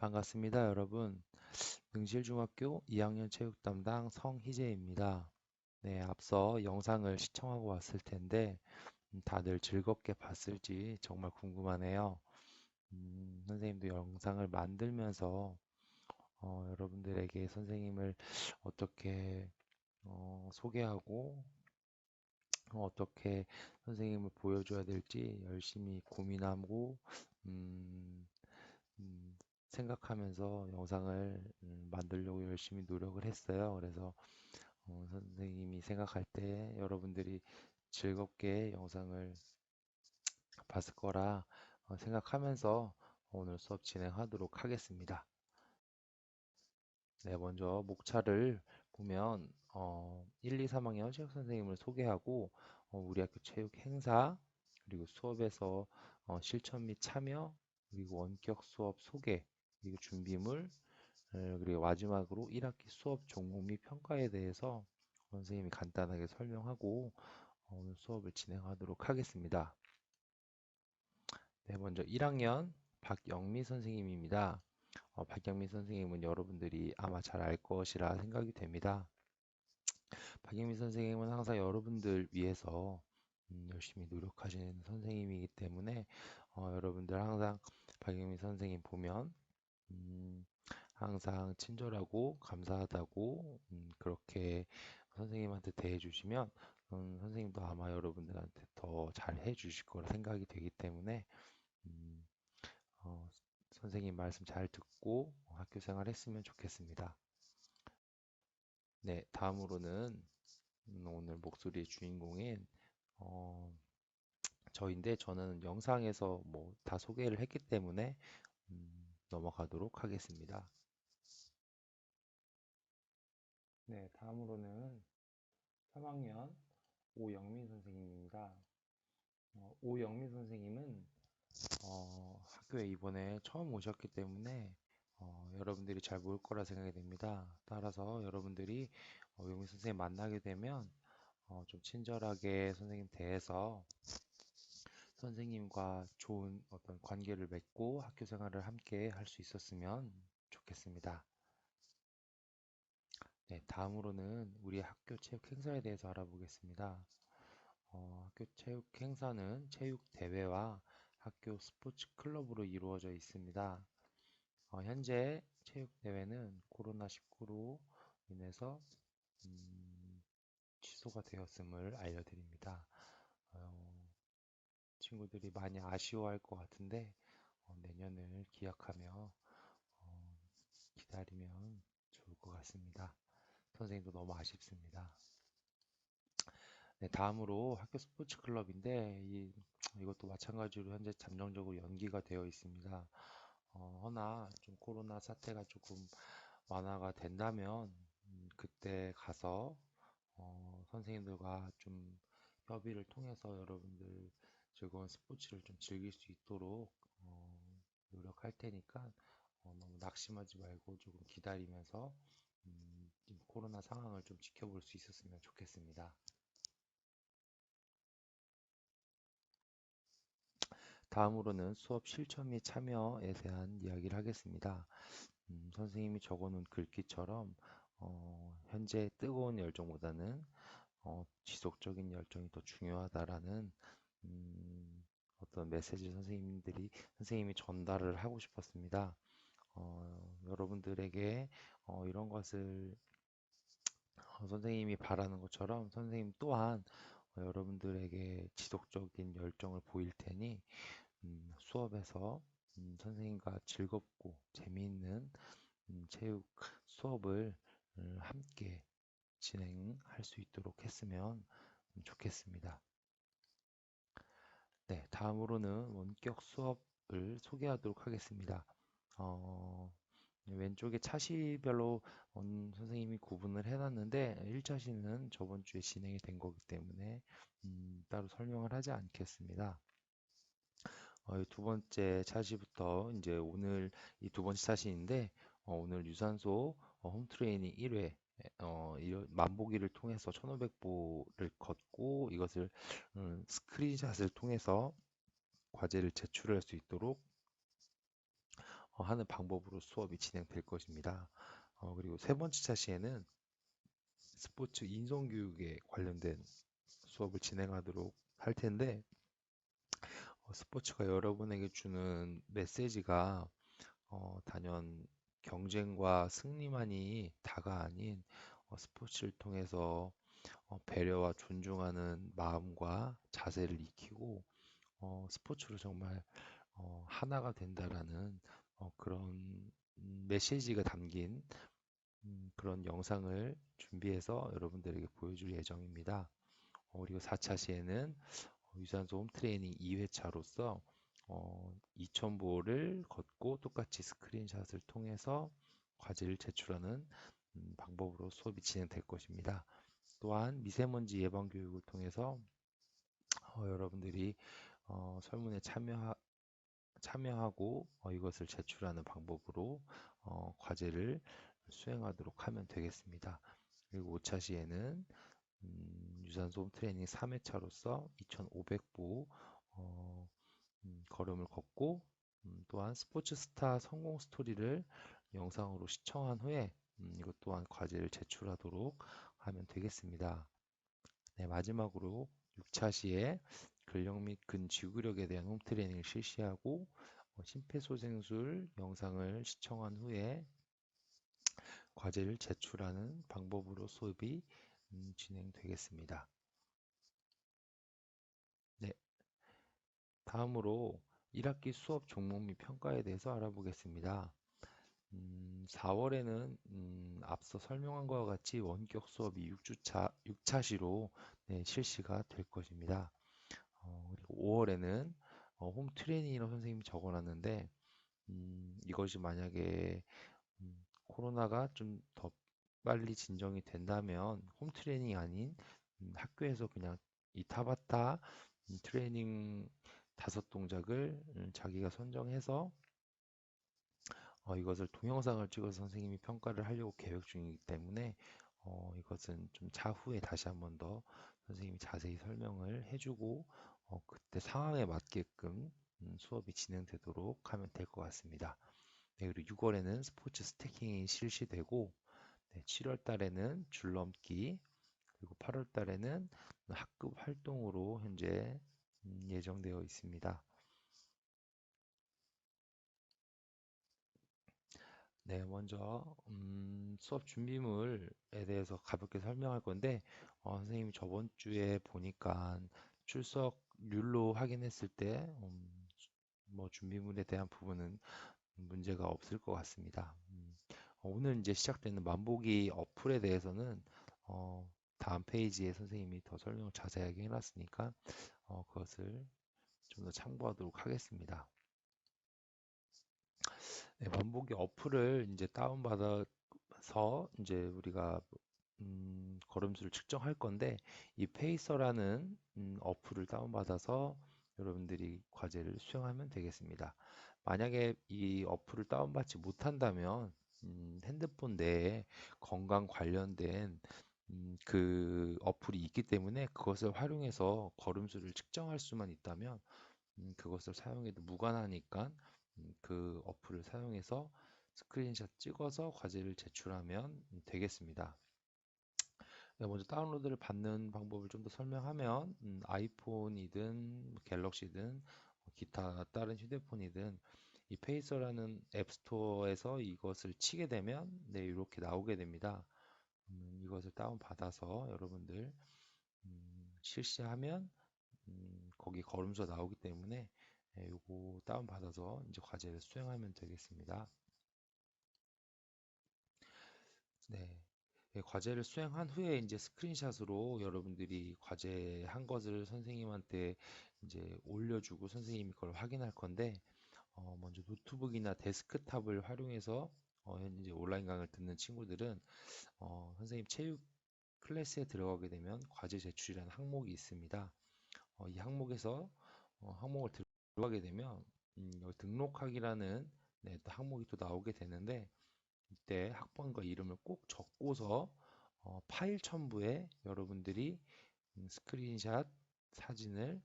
반갑습니다, 여러분. 능실중학교 2학년 체육 담당 성희재입니다. 네, 앞서 영상을 시청하고 왔을 텐데 음, 다들 즐겁게 봤을지 정말 궁금하네요. 음, 선생님도 영상을 만들면서 어, 여러분들에게 선생님을 어떻게 어, 소개하고 어, 어떻게 선생님을 보여줘야 될지 열심히 고민하고 음, 음, 생각하면서 영상을 음, 만들려고 열심히 노력을 했어요. 그래서 어, 선생님이 생각할 때 여러분들이 즐겁게 영상을 봤을 거라 어, 생각하면서 오늘 수업 진행하도록 하겠습니다. 네, 먼저 목차를 보면 어, 1, 2, 3학년 체육 선생님을 소개하고 어, 우리 학교 체육 행사 그리고 수업에서 어, 실천 및 참여 그리고 원격 수업 소개 그리고 준비물 그리고 마지막으로 1학기 수업 종목 및 평가에 대해서 선생님이 간단하게 설명하고 어, 오늘 수업을 진행하도록 하겠습니다. 네, 먼저 1학년 박영미 선생님입니다. 어, 박영미 선생님은 여러분들이 아마 잘 알 것이라 생각이 됩니다. 박영미 선생님은 항상 여러분들 위해서 음, 열심히 노력하시는 선생님이기 때문에 어, 여러분들 항상 박영미 선생님 보면 음, 항상 친절하고 감사하다고 음, 그렇게 선생님한테 대해 주시면 음, 선생님도 아마 여러분들한테 더 잘 해 주실 거라 생각이 되기 때문에 음, 어, 선생님 말씀 잘 듣고 학교 생활 했으면 좋겠습니다. 네, 다음으로는 음, 오늘 목소리의 주인공인 어, 저인데 저는 영상에서 뭐 다 소개를 했기 때문에 음, 넘어가도록 하겠습니다. 네, 다음으로는 3학년 오영민 선생님입니다. 어, 오영민 선생님은 어, 학교에 이번에 처음 오셨기 때문에 어, 여러분들이 잘 모를 거라 생각이 됩니다. 따라서 여러분들이 어, 영민 선생님 만나게 되면 어, 좀 친절하게 선생님 대해서 선생님과 좋은 어떤 관계를 맺고 학교 생활을 함께 할 수 있었으면 좋겠습니다. 네, 다음으로는 우리 학교 체육 행사에 대해서 알아보겠습니다. 어, 학교 체육 행사는 체육 대회와 학교 스포츠 클럽으로 이루어져 있습니다. 어, 현재 체육 대회는 코로나19로 인해서 음, 취소가 되었음을 알려드립니다. 어, 친구들이 많이 아쉬워할 것 같은데 어, 내년을 기약하며 어, 기다리면 좋을 것 같습니다. 선생님도 너무 아쉽습니다. 네, 다음으로 학교 스포츠 클럽인데 이, 이것도 마찬가지로 현재 잠정적으로 연기가 되어 있습니다. 어, 허나 좀 코로나 사태가 조금 완화가 된다면 음, 그때 가서 어, 선생님들과 좀 협의를 통해서 여러분들 즐거운 스포츠를 좀 즐길 수 있도록 어, 노력할 테니까 어, 너무 낙심하지 말고 조금 기다리면서 음, 코로나 상황을 좀 지켜볼 수 있었으면 좋겠습니다. 다음으로는 수업 실천 및 참여에 대한 이야기를 하겠습니다. 음, 선생님이 적어놓은 글귀처럼 어, 현재 뜨거운 열정보다는 어, 지속적인 열정이 더 중요하다라는 음, 어떤 메시지 선생님들이 선생님이 전달을 하고 싶었습니다. 어, 여러분들에게 어, 이런 것을 어, 선생님이 바라는 것처럼 선생님 또한 어, 여러분들에게 지속적인 열정을 보일 테니 음, 수업에서 음, 선생님과 즐겁고 재미있는 음, 체육 수업을 음, 함께 진행할 수 있도록 했으면 좋겠습니다. 네, 다음으로는 원격 수업을 소개하도록 하겠습니다. 어, 왼쪽에 차시별로 선생님이 구분을 해놨는데 1차시는 저번 주에 진행이 된 거기 때문에 음, 따로 설명을 하지 않겠습니다. 어, 두 번째 차시부터 이제 오늘 이 두 번째 차시인데 어, 오늘 유산소 어, 홈트레이닝 1회 어, 만보기를 통해서 1500보를 걷고 이것을 음, 스크린샷을 통해서 과제를 제출할 수 있도록 어, 하는 방법으로 수업이 진행될 것입니다. 어, 그리고 세 번째 차시에는 스포츠 인성교육에 관련된 수업을 진행하도록 할 텐데 어, 스포츠가 여러분에게 주는 메시지가 어, 단연 경쟁과 승리만이 다가 아닌 어, 스포츠를 통해서 어, 배려와 존중하는 마음과 자세를 익히고 어, 스포츠로 정말 어, 하나가 된다라는 어, 그런 음, 메시지가 담긴 음, 그런 영상을 준비해서 여러분들에게 보여줄 예정입니다. 어, 그리고 4차 시에는 어, 유산소 홈트레이닝 2회차로서 어, 2000보를 걷고 똑같이 스크린샷을 통해서 과제를 제출하는 음, 방법으로 수업이 진행될 것입니다. 또한 미세먼지 예방 교육을 통해서 어, 여러분들이 어, 설문에 참여하, 참여하고 어, 이것을 제출하는 방법으로 어, 과제를 수행하도록 하면 되겠습니다. 그리고 5차 시에는 음, 유산소 트레이닝 3회차로서 2,500보 어, 음, 걸음을 걷고 음, 또한 스포츠 스타 성공 스토리를 영상으로 시청한 후에 음, 이것 또한 과제를 제출하도록 하면 되겠습니다. 네, 마지막으로 6차 시에 근력 및 근지구력에 대한 홈트레이닝을 실시하고 어, 심폐소생술 영상을 시청한 후에 과제를 제출하는 방법으로 수업이 음, 진행되겠습니다. 네, 다음으로 1학기 수업 종목 및 평가에 대해서 알아보겠습니다. 음, 4월에는 음, 앞서 설명한 것과 같이 원격 수업이 6주차, 6차시로 네, 실시가 될 것입니다. 어, 그리고 5월에는 어, 홈 트레이닝이라고 선생님이 적어놨는데 음, 이것이 만약에 음, 코로나가 좀 더 빨리 진정이 된다면 홈 트레이닝이 아닌 음, 학교에서 그냥 이 타바타 음, 트레이닝 다섯 동작을 음, 자기가 선정해서 어, 이것을 동영상을 찍어서 선생님이 평가를 하려고 계획 중이기 때문에 어, 이것은 좀 차후에 다시 한 번 더 선생님이 자세히 설명을 해주고 어, 그때 상황에 맞게끔 음, 수업이 진행되도록 하면 될 것 같습니다. 네, 그리고 6월에는 스포츠 스태킹이 실시되고 네, 7월 달에는 줄넘기 그리고 8월 달에는 학급 활동으로 현재 음, 예정되어 있습니다. 네, 먼저 음, 수업 준비물에 대해서 가볍게 설명할 건데 어, 선생님이 저번 주에 보니까 출석률로 확인했을 때 음, 뭐 준비물에 대한 부분은 문제가 없을 것 같습니다. 음, 어, 오늘 이제 시작되는 만보기 어플에 대해서는 어, 다음 페이지에 선생님이 더 설명을 자세하게 해놨으니까 어, 그것을 좀 더 참고하도록 하겠습니다. 네, 만보기 어플을 이제 다운받아서 이제 우리가 음, 걸음수를 측정할 건데 이 페이서라는 음, 어플을 다운받아서 여러분들이 과제를 수행하면 되겠습니다. 만약에 이 어플을 다운받지 못한다면 음, 핸드폰 내에 건강 관련된 음, 그 어플이 있기 때문에 그것을 활용해서 걸음수를 측정할 수만 있다면 음, 그것을 사용해도 무관하니까 음, 그 어플을 사용해서 스크린샷 찍어서 과제를 제출하면 되겠습니다. 네, 먼저 다운로드를 받는 방법을 좀 더 설명하면 음, 아이폰이든 갤럭시든 기타 다른 휴대폰이든 이 페이서라는 앱스토어에서 이것을 치게 되면 네 이렇게 나오게 됩니다. 음, 이것을 다운받아서 여러분들 음, 실시하면 음, 거기 걸음수 나오기 때문에 네, 요거 다운받아서 이제 과제를 수행하면 되겠습니다. 네. 네, 과제를 수행한 후에 이제 스크린샷으로 여러분들이 과제 한 것을 선생님한테 이제 올려주고 선생님이 그걸 확인할 건데 어, 먼저 노트북이나 데스크탑을 활용해서 어, 현재 온라인 강의를 듣는 친구들은 어, 선생님 체육 클래스에 들어가게 되면 과제 제출이라는 항목이 있습니다. 어, 이 항목에서 어, 항목을 들어가게 되면 음, 등록하기라는 네, 또 항목이 또 나오게 되는데 이때 학번과 이름을 꼭 적고서 어, 파일 첨부에 여러분들이 음, 스크린샷 사진을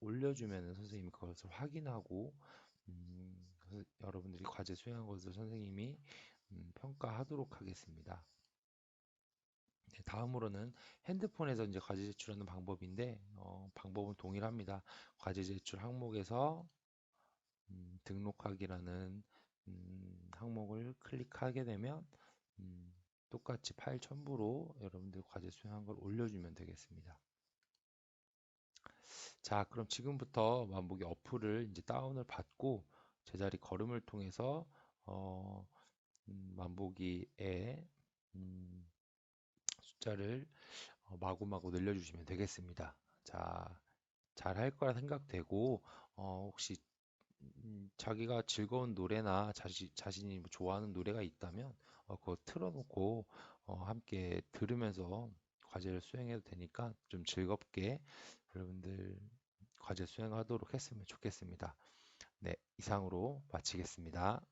올려주면 선생님이 그것을 확인하고 음, 그 여러분들이 과제 수행한 것을 선생님이 음, 평가하도록 하겠습니다. 네, 다음으로는 핸드폰에서 이제 과제 제출하는 방법인데 어, 방법은 동일합니다. 과제 제출 항목에서 음, 등록하기라는 음, 항목을 클릭하게 되면 음, 똑같이 파일 첨부로 여러분들 과제 수행한 걸 올려주면 되겠습니다. 자, 그럼 지금부터 만보기 어플을 이제 다운을 받고 제자리 걸음을 통해서 어, 음, 만보기에 음, 숫자를 어, 마구마구 늘려주시면 되겠습니다. 자, 잘 할 거라 생각되고 어, 혹시 음, 자기가 즐거운 노래나 자시, 자신이 뭐 좋아하는 노래가 있다면 어, 그거 틀어놓고 어, 함께 들으면서 과제를 수행해도 되니까 좀 즐겁게 여러분들 과제 수행하도록 했으면 좋겠습니다. 네, 이상으로 마치겠습니다.